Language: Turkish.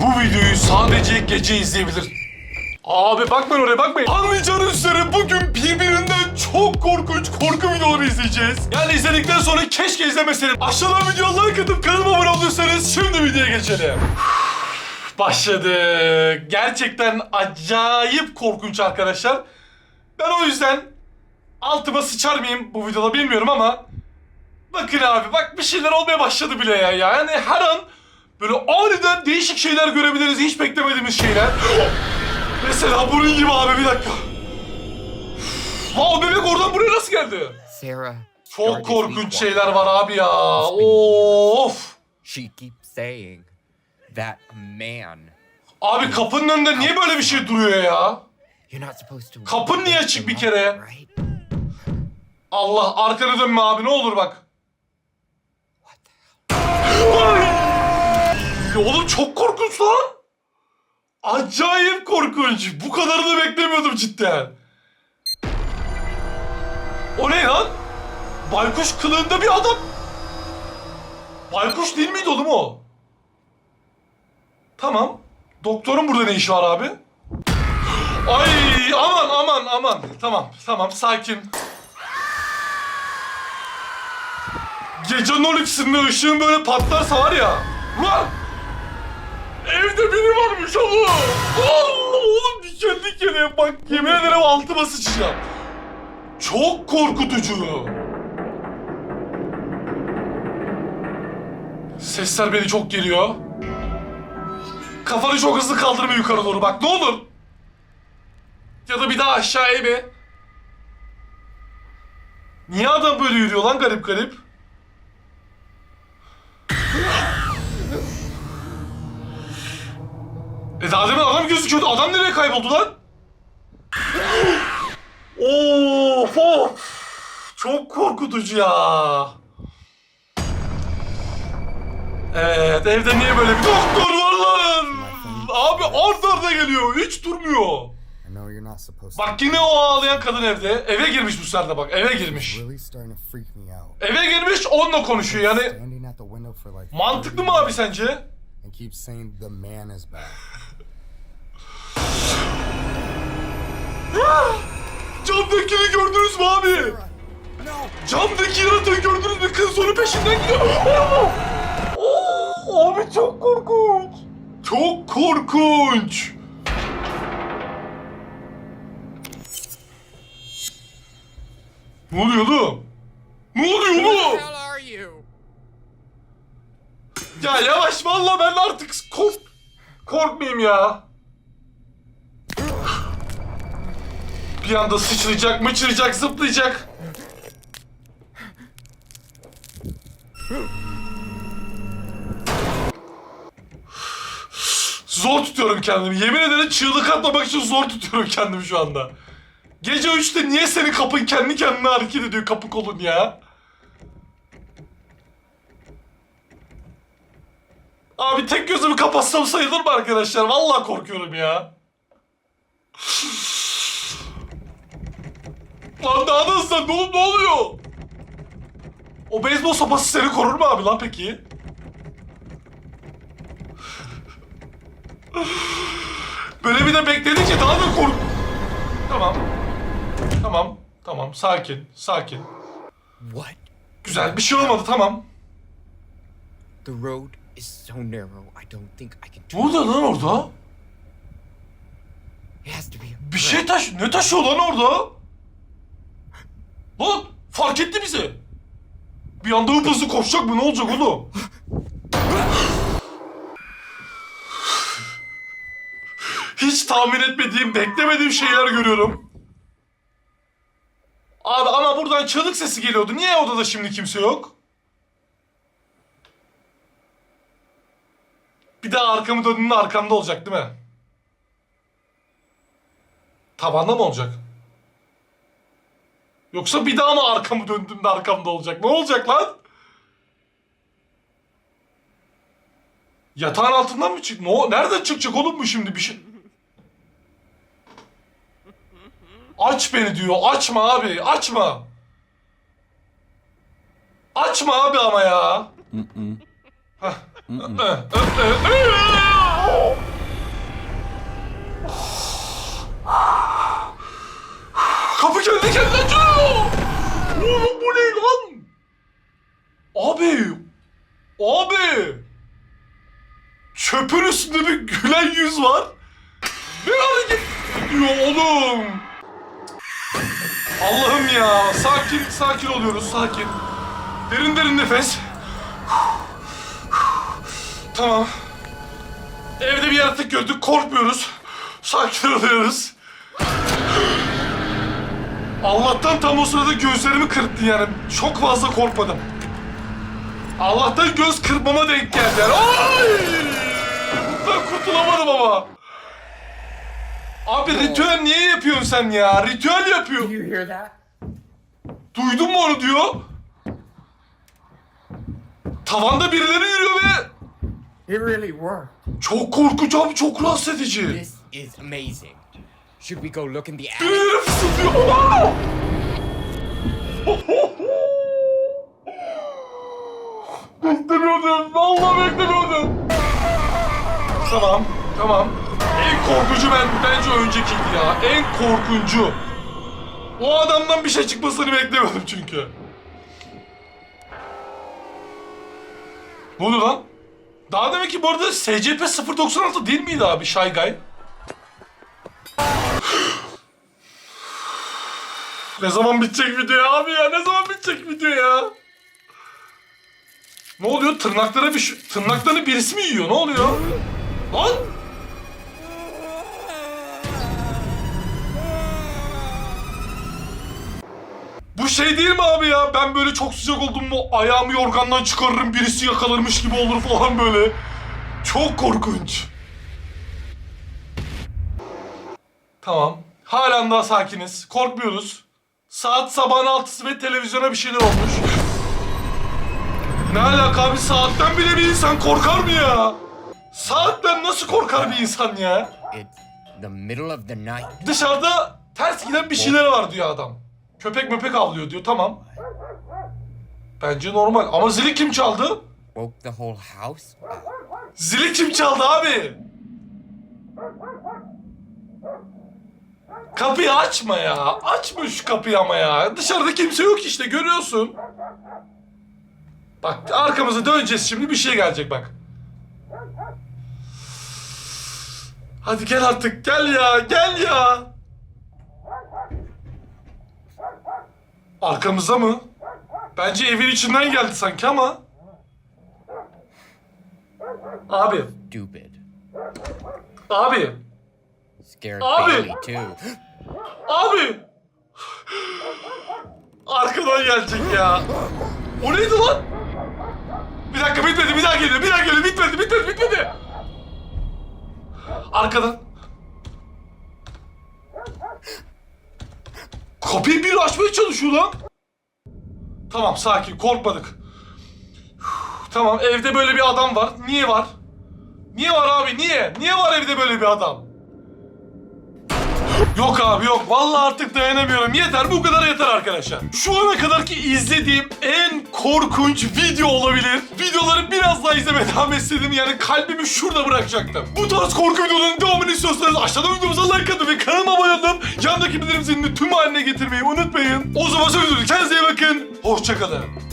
bu videoyu sadece gece izleyebilir. Abi bakmayın oraya bakmayın. Anlayacağınız üzere bugün birbirinden çok korkunç korku videoları izleyeceğiz. Yani izledikten sonra keşke izlemeseydim. Aşağıdan videoya like atıp kanalıma abone olduysanız şimdi videoya geçelim. Başladık. Gerçekten acayip korkunç arkadaşlar. Ben o yüzden altıma sıçar mıyım bu videoda bilmiyorum ama bakın abi bak bir şeyler olmaya başladı bile ya. Yani her an böyle aniden değişik şeyler görebiliriz. Hiç beklemediğimiz şeyler. Mesela bunun gibi abi bir dakika. Ha o bebek oradan buraya nasıl geldi? Sarah. Çok korkunç şeyler var abi ya. Of. She keeps saying that man. Abi kapının önünde niye böyle bir şey duruyor ya? Kapın niye açık bir kere? Allah arkana dönme abi ne olur bak. What Ay! Oğlum çok korkunç lan. Acayip korkunç. Bu kadarını beklemiyordum cidden. O ne lan? Baykuş kılığında bir adam. Baykuş değil miydi oğlum o? Tamam. Doktorun burada ne işi var abi? Ay aman aman aman. Tamam tamam sakin. Gecenin 12'sinde ışığın böyle patlarsa var ya. Ulan! Evde biri varmış oğlum. Allah oğlum diken dikene bak yemin ederim altıma sıçacağım. Çok korkutucu. Sesler beni çok geriyor. Kafanı çok hızlı kaldırma yukarı doğru bak ne olur. Ya da bir daha aşağıya be. Niye adam böyle yürüyor lan garip garip? E daha demin adam gözüküyordu. Adam nereye kayboldu lan? of of. Çok korkutucu ya. Evet evde niye böyle bir doktor var lan? Abi arda arda geliyor. Hiç durmuyor. Bak yine o ağlayan kadın evde. Eve girmiş bu sefer de bak. Eve girmiş. Eve girmiş onunla konuşuyor yani. Mantıklı 30 mı abi sence? And keep saying the man is back. Camdakini gördünüz mü abi? Camdaki yaratığı gördünüz mü? Kız onun peşinden gidiyor. Oo, abi çok korkunç. Çok korkunç. Ne oluyor oğlum? Ne oluyor oğlum? Ya yavaş valla ben artık kork korkmayayım ya. Bir anda sıçrayacak, mıçrayacak, zıplayacak. Zor tutuyorum kendimi. Yemin ederim çığlık atmamak için zor tutuyorum kendimi şu anda. Gece 3'te niye senin kapın kendi kendine hareket ediyor kapı kolun ya? Abi tek gözümü kapatsam sayılır mı arkadaşlar? Vallahi korkuyorum ya. Lan daha da hızlan. Ne, ne oluyor? O beyzbol sopası seni korur mu abi lan peki? Böyle bir de bekledikçe daha da kork... Tamam. Tamam. Tamam. Sakin. Sakin. What? Güzel. Bir şey olmadı. Tamam. The road is so narrow. I don't think I can Ne oluyor lan orada? It has to be a Bir şey taş... Ne taşıyor lan orada? Lan fark etti bizi. Bir anda hıp hızlı koşacak mı? Ne olacak oğlum? Hiç tahmin etmediğim, beklemediğim şeyler görüyorum. Abi ama buradan çığlık sesi geliyordu. Niye odada şimdi kimse yok? Bir daha arkamı döndüğümde arkamda olacak değil mi? Tabanda mı olacak? Yoksa bir daha mı arkamı döndüğümde arkamda olacak? Ne olacak lan? Yatağın altından mı çık? Ne o? Nereden çıkacak oğlum bu şimdi bir şey? Aç beni diyor. Açma abi. Açma. Açma abi ama ya. Heh. Kapı kendi kendine açılıyor. Oğlum bu ne lan? Abi. Abi. Çöpün üstünde bir gülen yüz var. Ne hareket ediyor oğlum? Allah'ım ya. Sakin sakin oluyoruz sakin. Derin derin nefes. Tamam. Evde bir yaratık gördük, korkmuyoruz. Sakin oluyoruz. Allah'tan tam o sırada gözlerimi kırptı yani. Çok fazla korkmadım. Allah'tan göz kırpmama denk geldi. yani. Ay! Bundan kurtulamadım ama. Abi ritüel niye yapıyorsun sen ya? Ritüel yapıyor. You hear that? Duydun mu onu diyor? Tavanda birileri yürüyor ve It really worked. çok korkunç abi çok rahatsız edici. This is amazing. Should we go look in the attic? Birileri fısıldıyor. Aa! Beklemiyordum. Vallahi beklemiyordum. Tamam, tamam. En korkuncu ben bence öncekiydi ya. En korkuncu. O adamdan bir şey çıkmasını beklemiyordum çünkü. Ne oluyor lan? Daha demek ki bu arada SCP 096 değil miydi abi Shy Guy? Ne zaman bitecek video ya abi ya? Ne zaman bitecek video ya? Ne oluyor? Tırnaklara bir. Tırnaklarını birisi mi yiyor? Ne oluyor? Lan! Şey değil mi abi ya? Ben böyle çok sıcak oldum mu ayağımı yorgandan çıkarırım birisi yakalarmış gibi olur falan böyle. Çok korkunç. Tamam. Halen daha sakiniz. Korkmuyoruz. Saat sabahın altısı ve televizyona bir şeyler olmuş. Ne alaka abi saatten bile bir insan korkar mı ya? Saatten nasıl korkar bir insan ya? It's the middle of the night. Dışarıda ters giden bir şeyler var diyor adam. Köpek möpek avlıyor diyor tamam. Bence normal ama zili kim çaldı? Woke the whole house up. Zili kim çaldı abi? Kapıyı açma ya. Açma şu kapıyı ama ya. Dışarıda kimse yok işte görüyorsun. Bak arkamızı döneceğiz şimdi bir şey gelecek bak. Hadi gel artık gel ya gel ya. Arkamızda mı? Bence evin içinden geldi sanki ama. Abi, Stupid. abi, Scared Abi! Bailey too. abi. Arkadan gelecek ya. O neydi lan? Bir dakika bitmedi, bir daha geliyor, bir daha geliyor. Bitmedi, bitmedi, bitmedi. Arkadan. Kapıyı biri açmaya çalışıyor lan. Tamam, sakin, korkmadık. Tamam, evde böyle bir adam var. Niye var? Niye var abi, niye? Niye var evde böyle bir adam? Yok abi yok. Vallahi artık dayanamıyorum. Yeter bu kadar yeter arkadaşlar. Şu ana kadarki izlediğim en korkunç video olabilir. Videoları biraz daha izlemeye devam etseydim yani kalbimi şurada bırakacaktım. Bu tarz korku videolarının devamını istiyorsanız aşağıdan videomuza like atın ve kanalıma abone olun. Yandaki bildirim zilini tüm haline getirmeyi unutmayın. O zaman söz Kendinize iyi bakın. Hoşçakalın.